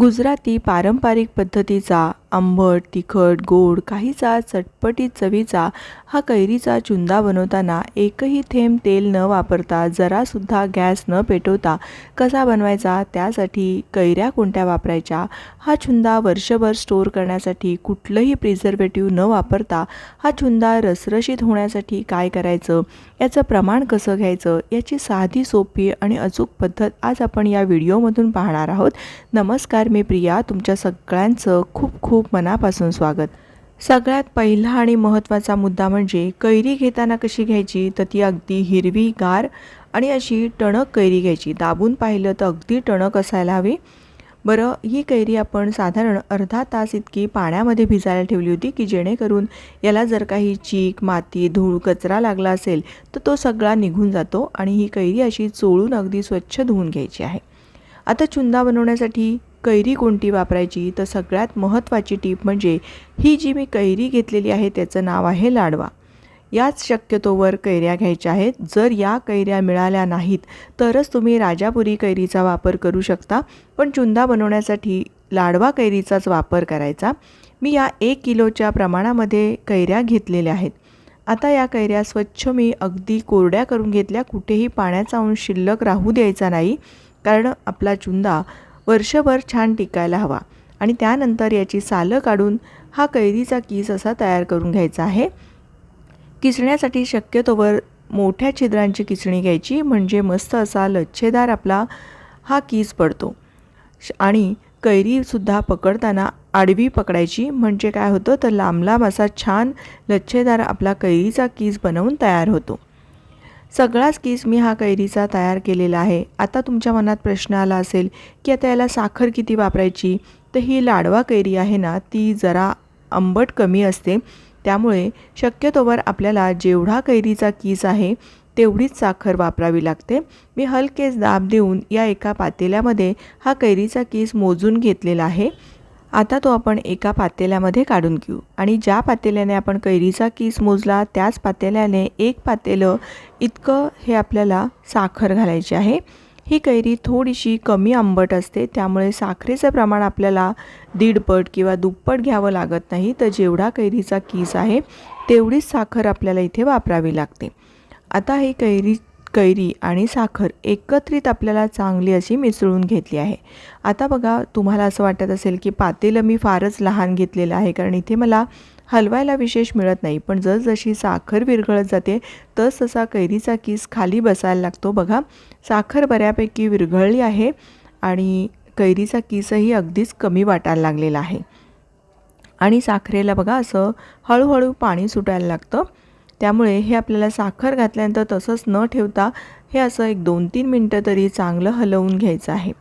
गुजराती पारंपरिक पद्धतीचा आंबट तिखट गोड काहीसा चटपटीत चवीचा हा कैरीचा चुंदा बनवताना एकही थेंब तेल न वापरता जरासुद्धा गॅस न पेटवता कसा बनवायचा त्यासाठी कैऱ्या कोणत्या वापरायच्या हा चुंदा वर्षभर स्टोअर करण्यासाठी कुठलंही प्रिझर्वेटिव्ह न वापरता हा चुंदा रसरशीत होण्यासाठी काय करायचं याचं प्रमाण कसं घ्यायचं याची साधी सोपी आणि अचूक पद्धत आज आपण या व्हिडिओमधून पाहणार आहोत. नमस्कार मी प्रिया तुमच्या सगळ्यांचं खूप खूप मनापासून स्वागत. सगळ्यात पहिला आणि महत्त्वाचा मुद्दा म्हणजे कैरी घेताना कशी घ्यायची? तर ती अगदी हिरवी गार आणि अशी टणक कैरी घ्यायची. दाबून पाहिलं तर अगदी टणक असायला हवी. बरं ही कैरी आपण साधारण अर्धा तास इतकी पाण्यामध्ये भिजायला ठेवली होती की जेणेकरून याला जर काही चीक माती धूळ कचरा लागला असेल तर तो सगळा निघून जातो आणि ही कैरी अशी चोळून अगदी स्वच्छ धुवून घ्यायची आहे. आता चुंदा बनवण्यासाठी कैरी कोणती वापरायची? तर सगळ्यात महत्त्वाची टीप म्हणजे ही जी मी कैरी घेतलेली आहे त्याचं नाव आहे लाडवा. याच शक्यतोवर कैऱ्या घ्यायच्या आहेत. जर या कैऱ्या मिळाल्या नाहीत तरच तुम्ही राजापुरी कैरीचा वापर करू शकता. पण चुंदा बनवण्यासाठी लाडवा कैरीचाच वापर करायचा. मी या एक किलोच्या प्रमाणामध्ये कैऱ्या घेतलेल्या आहेत. आता या कैऱ्या स्वच्छ मी अगदी कोरड्या करून घेतल्या. कुठेही पाण्याचा अंश शिल्लक राहू द्यायचा नाही. कारण आपला चुंदा वर्षभर छान टिकायला हवा. आणि त्यानंतर याची सालं काढून हा कैरीचा कीस असा तयार करून घ्यायचा आहे. किसण्यासाठी शक्यतोवर मोठ्या छिद्रांची किसणी घ्यायची म्हणजे मस्त असा लच्छेदार आपला हा कीस पडतो. आणि कैरीसुद्धा पकडताना आडवी पकडायची म्हणजे काय होतं? तर लांब लांब असा छान लच्छेदार आपला कैरीचा कीस बनवून तयार होतो. सगळाच केस मी हा कैरीचा तयार केलेला आहे. आता तुमच्या मनात प्रश्न आला असेल की आता याला साखर किती वापरायची? तर ही लाडवा कैरी आहे ना ती जरा आंबट कमी असते. त्यामुळे शक्यतोवर आपल्याला जेवढा कैरीचा कीस आहे तेवढीच साखर वापरावी लागते. मी हलकेच दाब देऊन या एका पातेल्यामध्ये हा कैरीचा कीस मोजून घेतलेला आहे. आता तो आपण एका पातेल्यामध्ये काढून घेऊ. आणि ज्या पातेल्याने आपण कैरीचा किस मोजला त्याच पातेल्याने एक पातेलं इतकं हे आपल्याला साखर घालायची आहे. ही कैरी थोडीशी कमी आंबट असते त्यामुळे साखरेचं प्रमाण आपल्याला दीडपट किंवा दुप्पट घ्यावं लागत नाही. तर जेवढा कैरीचा किस आहे तेवढीच साखर आपल्याला इथे वापरावी लागते. आता ही कैरी कैरी आणि साखर एकत्रित आपल्याला चांगली अशी मिसळून घेतली आहे. आता बघा तुम्हाला असं वाटत असेल की पातेलं मी फारच लहान घेतलेलं आहे कारण इथे मला हलवायला विशेष मिळत नाही. पण जसजशी साखर विरघळत जाते तस तसा कैरीचा किस खाली बसायला लागतो. बघा साखर बऱ्यापैकी विरघळली आहे आणि कैरीचा किसही अगदीच कमी वाटायला लागलेला आहे. आणि साखरेला बघा असं हळूहळू पाणी सुटायला लागतं. त्यामुळे हे आपल्याला साखर घातल्यानंतर तसंच न ठेवता हे असं एक दोन तीन मिनटं तरी चांगलं हलवून घ्यायचं आहे.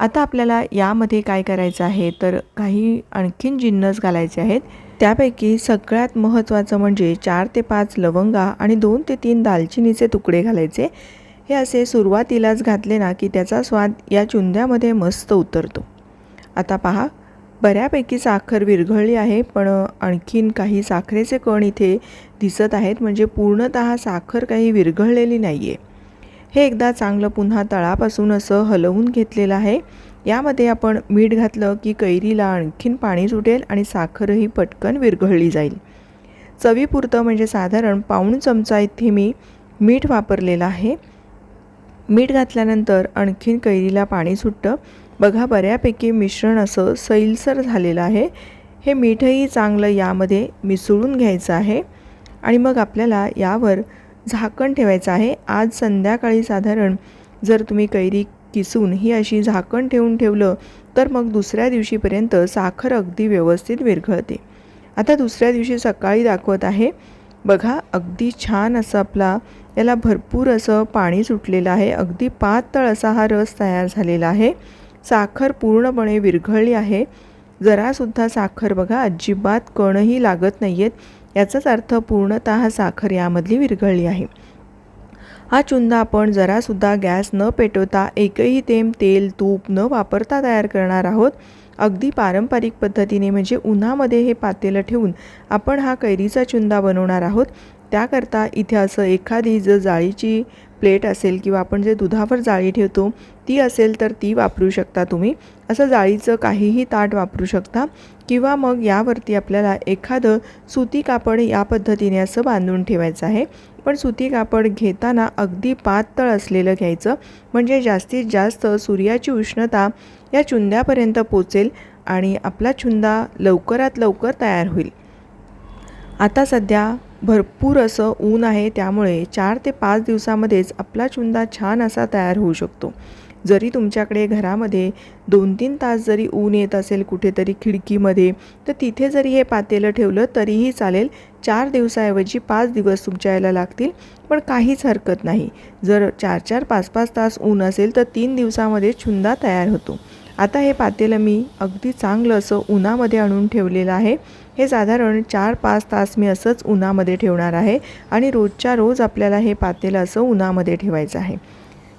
आता आपल्याला यामध्ये काय करायचं आहे? तर काही आणखीन जिन्नस घालायचे आहेत. त्यापैकी सगळ्यात महत्त्वाचं म्हणजे चार ते पाच लवंगा आणि दोन ते तीन दालचिनीचे तुकडे घालायचे. हे असे सुरुवातीलाच घातले ना की त्याचा स्वाद या चुंद्यामध्ये मस्त उतरतो. आता पहा बऱ्यापैकी साखर विरघळली आहे पण आणखीन काही साखरेचे कण इथे दिसत आहेत म्हणजे पूर्णत साखर काही विरघळलेली नाही आहे हे एकदा चांगलं पुन्हा तळापासून असं हलवून घेतलेलं आहे. यामध्ये आपण मीठ घातलं की कैरीला आणखीन पाणी सुटेल आणि साखरही पटकन विरघळली जाईल. चवीपुरतं म्हणजे साधारण पाऊण चमचा इथे मी मीठ वापरलेलं आहे. मीठ घातल्यानंतर आणखीन कैरीला पाणी सुटतं. बघा बऱ्यापैकी मिश्रण असं सैलसर झालेलं आहे. हे मीठही चांगलं यामध्ये मिसळून घ्यायचं आहे. आणि मग आपल्याला यावर झाकण ठेवायचं आहे. आज संध्याकाळी साधारण जर तुम्ही कैरी किसून ही अशी झाकण ठेवून ठेवलं तर मग दुसऱ्या दिवशीपर्यंत साखर अगदी व्यवस्थित विरघळते. आता दुसऱ्या दिवशी सकाळी दाखवत आहे. बघा अगदी छान असं आपला याला भरपूर असं पाणी सुटलेलं आहे. अगदी पातळ असा हा रस तयार झालेला आहे. साखर पूर्णपणे विरघळली आहे. जरासुद्धा साखर बघा अजिबात कणही लागत नाही आहेत याचाच अर्थ पूर्णत साखर यामधली विरघळली आहे. हा चुंदा आपण जरासुद्धा गॅस न पेटवता एकही तेम तेल तूप न वापरता तयार करणार आहोत. अगदी पारंपरिक पद्धतीने म्हणजे उन्हामध्ये हे पातेलं ठेवून आपण हा कैरीचा चुंदा बनवणार आहोत. त्याकरता इथे असं एखादी जर जाळीची प्लेट असेल किंवा आपण जे दुधावर जाळी ठेवतो ती असेल तर ती वापरू शकता तुम्ही. असं जाळीचं काहीही ताट वापरू शकता. किंवा मग यावरती आपल्याला एखादं सुती कापड या पद्धतीने असं बांधून ठेवायचं आहे. पण सुती कापड घेताना अगदी पातळ असलेलं घ्यायचं. म्हणजे जास्तीत जास्त सूर्याची उष्णता या चुंद्यापर्यंत पोचेल आणि आपला चुंदा लवकरात लवकर तयार होईल. आता सध्या भरपूर असं ऊन आहे त्यामुळे चार ते पाच दिवसामध्येच आपला चुंदा छान असा तयार होऊ शकतो. जरी तुमच्याकडे घरामध्ये दोन तीन तास जरी ऊन येत असेल कुठेतरी खिडकीमध्ये तर तिथे जरी हे पातेलं ठेवलं तरीही चालेल. चार दिवसाऐवजी पाच दिवस तुमच्या यायला लागतील पण काहीच हरकत नाही. जर चार चार पाच पाच तास ऊन असेल तर तीन दिवसामध्ये छुंदा तयार होतो. आता हे पातेलं मी अगदी चांगलं असं उन्हामध्ये आणून ठेवलेलं आहे. हे साधारण चार पाच तास मी असंच उन्हामध्ये ठेवणार आहे आणि रोजच्या रोज आपल्याला हे पातेलं असं उन्हामध्ये ठेवायचं आहे.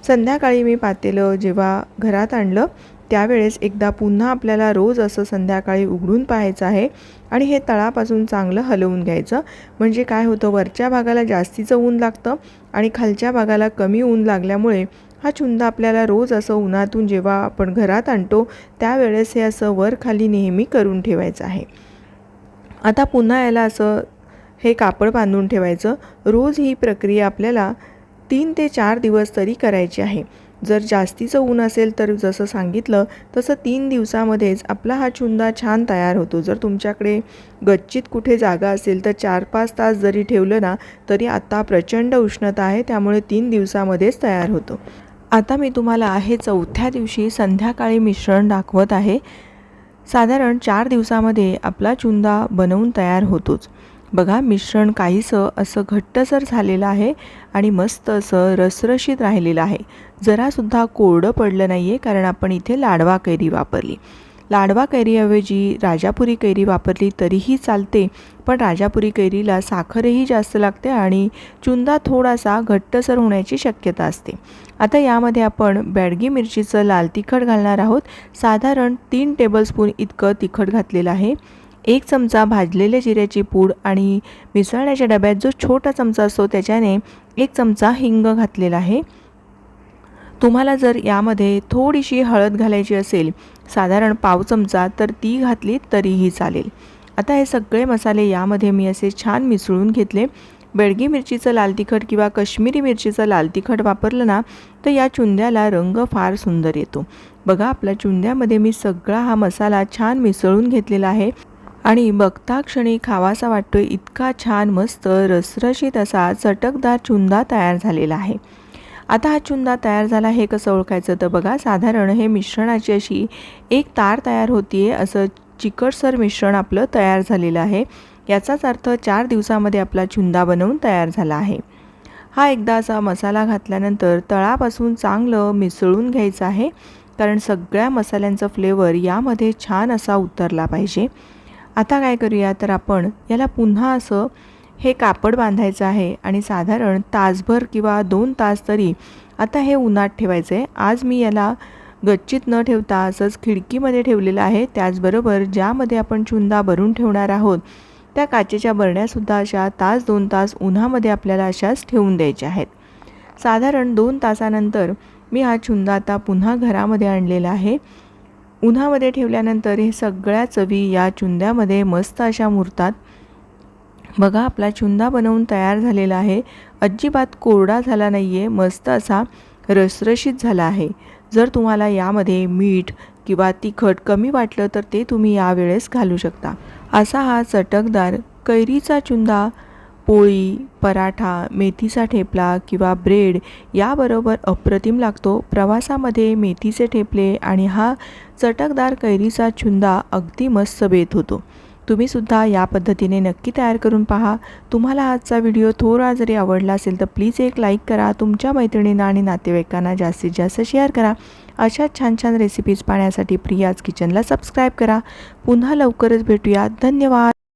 संध्याकाळी मी पातेलं जेव्हा घरात आणलं त्यावेळेस एकदा पुन्हा आपल्याला रोज असं संध्याकाळी उघडून पाहायचं आहे आणि हे तळापासून चांगलं हलवून घ्यायचं. म्हणजे काय होतं वरच्या भागाला जास्तीचं ऊन लागतं आणि खालच्या भागाला कमी ऊन लागल्यामुळे हा छुंदा आपल्याला रोज असं उन्हातून जेव्हा आपण घरात आणतो त्यावेळेस हे असं वर खाली नेहमी करून ठेवायचं आहे. आता पुन्हा याला असं हे कापड बांधून ठेवायचं. रोज ही प्रक्रिया आपल्याला तीन ते चार दिवस तरी करायची आहे. जर जास्तीचं ऊन असेल तर जसं सांगितलं तसं तीन दिवसामध्येच आपला हा छुंदा छान तयार होतो. जर तुमच्याकडे गच्चीत कुठे जागा असेल तर चार पाच तास जरी ठेवलं ना तरी आत्ता प्रचंड उष्णता आहे त्यामुळे तीन दिवसामध्येच तयार होतो. आता मी तुम्हाला हे चौथ्या दिवशी संध्याकाळी मिश्रण दाखवत आहे. साधारण चार दिवसामध्ये आपला चुंदा बनवून तयार होतोच. बघा मिश्रण काहीसं असं घट्टसर झालेलं आहे आणि मस्त असं रसरशीत राहिलेलं आहे. जरासुद्धा कोरडं पडलं नाही आहे कारण आपण इथे लाडवा कैरी वापरली. लाडवा कैरीऐवजी राजापुरी कैरी वापरली तरीही चालते पण राजापुरी कैरीला साखरही जास्त लागते आणि चुंदा थोडासा घट्टसर होण्याची शक्यता असते. आता यामध्ये आपण बॅडगी मिरचीचं लाल तिखट घालणार आहोत. साधारण तीन टेबलस्पून इतकं तिखट घातलेलं आहे. एक चमचा भाजलेल्या जिऱ्याची पूड आणि मिसळण्याच्या डब्यात जो छोटा चमचा असतो त्याच्याने एक चमचा हिंग घातलेला आहे. तुम्हाला जर यामध्ये थोडीशी हळद घालायची असेल साधारण पाव चमचा तर ती घातली तरीही चालेल. आता हे सगळे मसाले यामध्ये मी असे छान मिसळून घेतले. बेडगी मिरचीचं लाल तिखट किंवा कश्मीरी मिरचीचं लाल तिखट वापरलं ना तर या चुंद्याला रंग फार सुंदर येतो. बघा आपल्या चुंद्यामध्ये मी सगळा हा मसाला छान मिसळून घेतलेला आहे. आणि बघता क्षणी खावासा वाटतोय इतका छान मस्त रसरशीत असा चटकदार चुंदा तयार झालेला आहे. आता हा चुंदा तयार झाला. हे कसं ओळखायचं? तर बघा साधारण हे मिश्रणाची अशी एक तार तयार होती आहे असं चिकटसर मिश्रण आपलं तयार झालेलं आहे. याचाच अर्थ चार दिवसामध्ये आपला चुंदा बनवून तयार झाला आहे. हा एकदा असा मसाला घातल्यानंतर तळापासून चांगलं मिसळून घ्यायचं आहे. कारण सगळ्या मसाल्यांचा फ्लेवर यामध्ये छान असा उतरला पाहिजे. आता काय करूया? तर आपण याला पुन्हा असं हे कापड बांधायचं आहे आणि साधारण तासभर किंवा दोन तास तरी आता हे उन्हात ठेवायचं. आहे आज मी याला गच्चीत न ठेवता असंच खिडकीमध्ये ठेवलेलं आहे. त्याचबरोबर ज्यामध्ये आपण चुंदा भरून ठेवणार आहोत त्या काचेच्या बरण्यासुद्धा अशा तास दोन तास उन्हामध्ये आपल्याला अशाच ठेवून द्यायच्या आहेत. साधारण दोन तासानंतर मी हा चुंदा आता पुन्हा घरामध्ये आणलेला आहे. उन्हामध्ये ठेवल्यानंतर हे सगळ्या चवी या चुंद्यामध्ये मस्त अशा मुरतात. बघा आपला चुंदा बनवून तयार झालेला आहे. अजिबात कोरडा झाला नाही आहे मस्त असा रसरशीत झाला आहे. जर तुम्हाला यामध्ये मीठ किंवा तिखट कमी वाटलं तर ते तुम्ही यावेळेस घालू शकता. असा हा चटकदार कैरीचा चुंदा पोळी पराठा मेथीचा ठेपला किंवा ब्रेड याबरोबर अप्रतिम लागतो. प्रवासामध्ये मेथीचे ठेपले आणि हा चटकदार कैरीचा चुंदा अगदी मस्त बेत होतो. तुम्हीसुद्धा या पद्धतीने नक्की तयार करून पहा. तुम्हाला आजचा व्हिडिओ थोडा जरी आवडला असेल तर प्लीज एक लाईक करा तुमच्या मैत्रिणींना आणि नातेवाईकांना जास्तीत जास्त शेअर करा. अशा छान छान रेसिपीज पाहण्यासाठी प्रियाज किचनला सबस्क्राईब करा. पुन्हा लवकरच भेटूया. धन्यवाद!